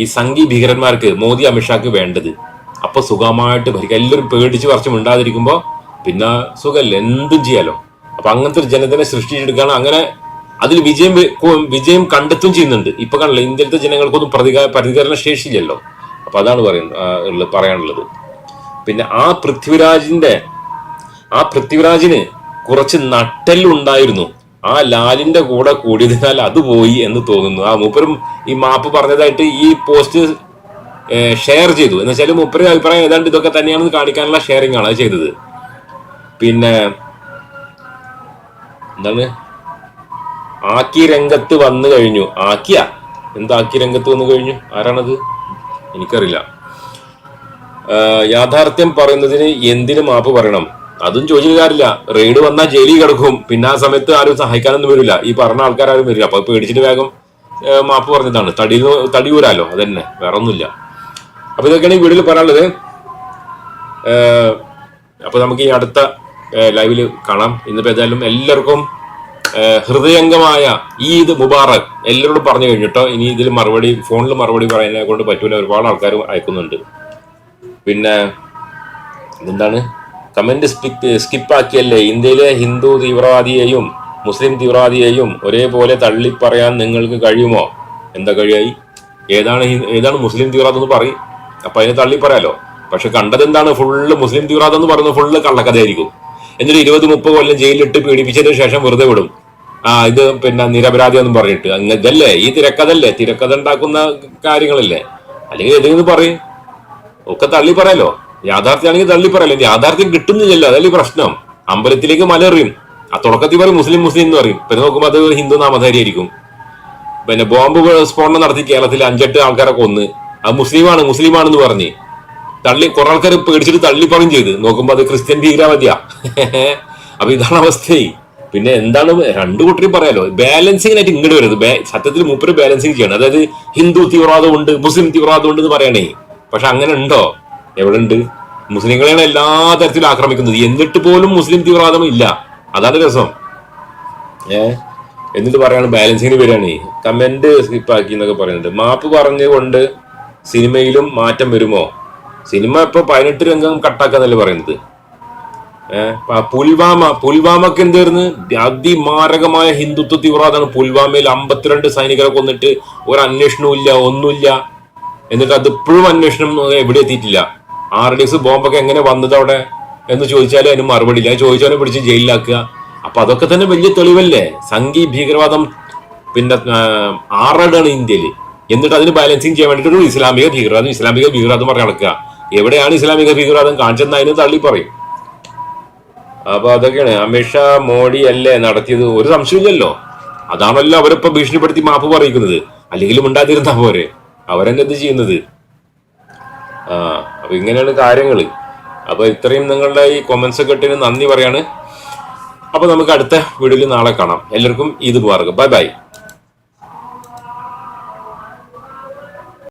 ഈ സംഘി ഭീകരന്മാർക്ക് മോദി അമിത്ഷാക്ക് വേണ്ടത്. അപ്പൊ സുഖമായിട്ട് ഭരിക്കുക എല്ലാവരും പേടിച്ച് കുറച്ച് ഉണ്ടാതിരിക്കുമ്പോ പിന്നെ സുഖമല്ല എന്തും ചെയ്യാലോ. അപ്പൊ അങ്ങനത്തെ ഒരു ജനതനെ സൃഷ്ടിച്ചെടുക്കുകയാണ് അങ്ങനെ അതിൽ വിജയം വിജയം കണ്ടെത്തും ചെയ്യുന്നുണ്ട്. ഇപ്പൊ കാണില്ല ഇന്ത്യയിലത്തെ ജനങ്ങൾക്കൊന്നും പ്രതികാര പ്രതികരണ ശേഷിയില്ലല്ലോ. അപ്പൊ അതാണ് പറയുന്നത് പറയാനുള്ളത്. പിന്നെ ആ പൃഥ്വിരാജിന്റെ ആ പൃഥ്വിരാജിന് കുറച്ച് നട്ടെല്ലുണ്ടായിരുന്നു ആ ലാലിന്റെ കൂടെ കൂടിയതിനാൽ അത് പോയി എന്ന് തോന്നുന്നു. ആ മൂപ്പരും ഈ മാപ്പ് പറഞ്ഞതായിട്ട് ഈ പോസ്റ്റ് ഷെയർ ചെയ്തു. എന്ന് വെച്ചാൽ മൂപ്പര് അഭിപ്രായം ഏതാണ്ട് ഇതൊക്കെ തന്നെയാണെന്ന് കാണിക്കാനുള്ള ഷെയറിംഗ് ആണ് അത് ചെയ്തത്. പിന്നെ എന്താണ്? ആക്കി രംഗത്ത് വന്നു കഴിഞ്ഞു. ആക്കിയ? എന്താ ആക്കി രംഗത്ത് വന്നു കഴിഞ്ഞു? ആരാണത്? എനിക്കറിയില്ല. യാഥാർത്ഥ്യം പറയുന്നതിന് എന്തിനു മാപ്പ് പറയണം? അതും ചോദിച്ചിട്ട് കാര്യമില്ല. റെയ്ഡ് വന്നാൽ ജയിലിൽ കിടക്കും. പിന്നെ ആ സമയത്ത് ആരും സഹായിക്കാനൊന്നും വരില്ല. ഈ പറഞ്ഞ ആൾക്കാരും വരില്ല. അപ്പൊ പേടിച്ചിട്ട് വേഗം മാപ്പ് പറഞ്ഞതാണ്. തടി തടി ഊരാലോ അതന്നെ. വേറെ ഒന്നുമില്ല അപ്പൊ ഇതൊക്കെയാണ് ഈ വീഡിയോയിൽ പറയാനുള്ളത്. അപ്പൊ നമുക്ക് ഈ അടുത്ത ലൈവിൽ കാണാം. ഇന്നിപ്പോ ഏതായാലും എല്ലാവർക്കും ഹൃദയംഗമായ ഹൃദയംഗമായ ഈദ് മുബാറക് എല്ലാവരോടും പറഞ്ഞു കഴിഞ്ഞിട്ടോ ഇനി ഇതിൽ മറുപടി ഫോണിൽ മറുപടി പറയുന്നതിനെ കൊണ്ട് പറ്റൂല. ഒരുപാട് ആൾക്കാർ അയക്കുന്നുണ്ട്. പിന്നെ എന്താണ് കമന്റ് സ്കിപ്പാക്കിയല്ലേ? ഇന്ത്യയിലെ ഹിന്ദു തീവ്രവാദിയെയും മുസ്ലിം തീവ്രവാദിയെയും ഒരേപോലെ തള്ളിപ്പറയാൻ നിങ്ങൾക്ക് കഴിയുമോ? എന്താ കഴിയായി? ഏതാണ് ഏതാണ് മുസ്ലിം തീവ്രവാദം എന്ന് പറയും. അപ്പൊ അതിനെ തള്ളിപ്പറയാലോ. പക്ഷെ കണ്ടത് എന്താണ് ഫുള്ള് മുസ്ലിം തീവ്രവാദം എന്ന് പറയുന്നത് ഫുള്ള് കള്ളക്കഥയായിരിക്കും. എന്നിട്ട് ഇരുപത് മുപ്പത് കൊല്ലം ജയിലിലിട്ട് പീഡിപ്പിച്ചതിന് ശേഷം വെറുതെ വിടും. ആ ഇത് പിന്നെ നിരപരാധി എന്ന് പറഞ്ഞിട്ട് ഇതല്ലേ? ഈ തിരക്കഥല്ലേ തിരക്കഥ ഉണ്ടാക്കുന്ന കാര്യങ്ങളല്ലേ? അല്ലെങ്കിൽ ഏതെങ്കിലും പറയും. ഒക്കെ തള്ളി പറയാലോ യാഥാർത്ഥ്യമാണെങ്കിൽ തള്ളി പറയാലോ യാഥാർത്ഥ്യം കിട്ടുന്നില്ലല്ലോ. അതല്ലേ പ്രശ്നം. അമ്പലത്തിലേക്ക് മലറിയും ആ തുടക്കത്തിൽ പറയും മുസ്ലിം മുസ്ലിം എന്ന് പറയും. പിന്നെ നോക്കുമ്പോൾ അത് ഹിന്ദു നാമധാരി ആയിരിക്കും പിന്നെ ബോംബ് സ്ഫോടനം നടത്തി കേരളത്തിൽ അഞ്ചെട്ട് ആൾക്കാരെ കൊന്ന്. അത് മുസ്ലിമാണ് മുസ്ലിമാണെന്ന് പറഞ്ഞ്. തള്ളി കുറെ ആൾക്കാർ പേടിച്ചിട്ട് തള്ളി പറയും ചെയ്ത്. നോക്കുമ്പോൾ അത് ക്രിസ്ത്യൻ ഭീകരവാദിയാ. അപ്പൊ ഇതാണ് അവസ്ഥ പിന്നെ എന്താണ് രണ്ടു കൂട്ടരും പറയാലോ? ബാലൻസിങ്ങിനായിട്ട് ഇങ്ങോട്ട് വരുന്നത് സത്യത്തിൽ മൂപ്പര് ബാലൻസിങ് ചെയ്യണം. അതായത് ഹിന്ദു തീവ്രവാദം ഉണ്ട് മുസ്ലിം തീവ്രവാദം ഉണ്ട് എന്ന് പറയണേ. പക്ഷെ അങ്ങനെ ഉണ്ടോ? എവിടെ ഉണ്ട് മുസ്ലിങ്ങളെയാണ് എല്ലാ തരത്തിലും ആക്രമിക്കുന്നത്. എന്നിട്ട് പോലും മുസ്ലിം തീവ്രവാദം ഇല്ല. അതാണ് രസം. ഏ? എന്നിട്ട് പറയാണ് ബാലൻസിങ്ങിന് വരികയാണ്. കമന്റ് സ്കിപ്പാക്കി എന്നൊക്കെ പറയുന്നുണ്ട്. മാപ്പ് പറഞ്ഞുകൊണ്ട് സിനിമയിലും മാറ്റം വരുമോ? സിനിമ ഇപ്പൊ പതിനെട്ട് രംഗം കട്ടാക്കാന്നല്ലേ പറയുന്നത്. പുൽവാമ പുൽവാമക്ക് എന്തായിരുന്നു അതിമാരകമായ ഹിന്ദുത്വ തീവ്രവാദമാണ്. പുൽവാമയിൽ അമ്പത്തിരണ്ട് സൈനികരെ കൊന്നിട്ട് ഒരു അന്വേഷണവും ഇല്ല ഒന്നുമില്ല. എന്നിട്ട് അത് ഇപ്പോഴും അന്വേഷണം എവിടെ എത്തിയിട്ടില്ല. ആർ ഡി എസ് ബോംബൊക്കെ എങ്ങനെ വന്നത് അവിടെ എന്ന് ചോദിച്ചാൽ അതിന് മറുപടി ഇല്ല. ചോദിച്ചവനെ പിടിച്ച് ജയിലിലാക്കുക. അപ്പൊ അതൊക്കെ തന്നെ വലിയ തെളിവല്ലേ? സംഘി ഭീകരവാദം പിന്നെ ആറാടാണ് ഇന്ത്യയിൽ എന്നിട്ട് അതിന് ബാലൻസിങ് ചെയ്യാൻ വേണ്ടിയിട്ട് ഒരു ഇസ്ലാമിക ഭീകരവാദം ഇസ്ലാമിക ഭീകരവാദം പറഞ്ഞ് നടക്കുക. എവിടെയാണ് ഇസ്ലാമിക ഭീകരവാദം കാണിച്ചെന്ന് അതിന് തള്ളി പറയും. അപ്പൊ അതൊക്കെയാണ്. അമിത്ഷാ മോഡി അല്ലേ നടത്തിയത്? ഒരു സംശയമില്ലല്ലോ അതാണല്ലോ അവരിപ്പോ ഭീഷണിപ്പെടുത്തി മാപ്പ് പറയിക്കുന്നത്. അല്ലെങ്കിലും ഉണ്ടാതിരുന്നാ പോരെ. അവരെന്നെ എന്ത് ചെയ്യുന്നത്? അപ്പൊ ഇങ്ങനെയാണ് കാര്യങ്ങൾ അപ്പൊ ഇത്രയും നിങ്ങളുടെ ഈ കൊമൻസ് ഒക്കെ ഇട്ടതിന് നന്ദി പറയാണ്. അപ്പൊ നമുക്ക് അടുത്ത വീഡിയോയിൽ നാളെ കാണാം. എല്ലാവർക്കും ഇത് മാർഗം ബൈ ബൈ.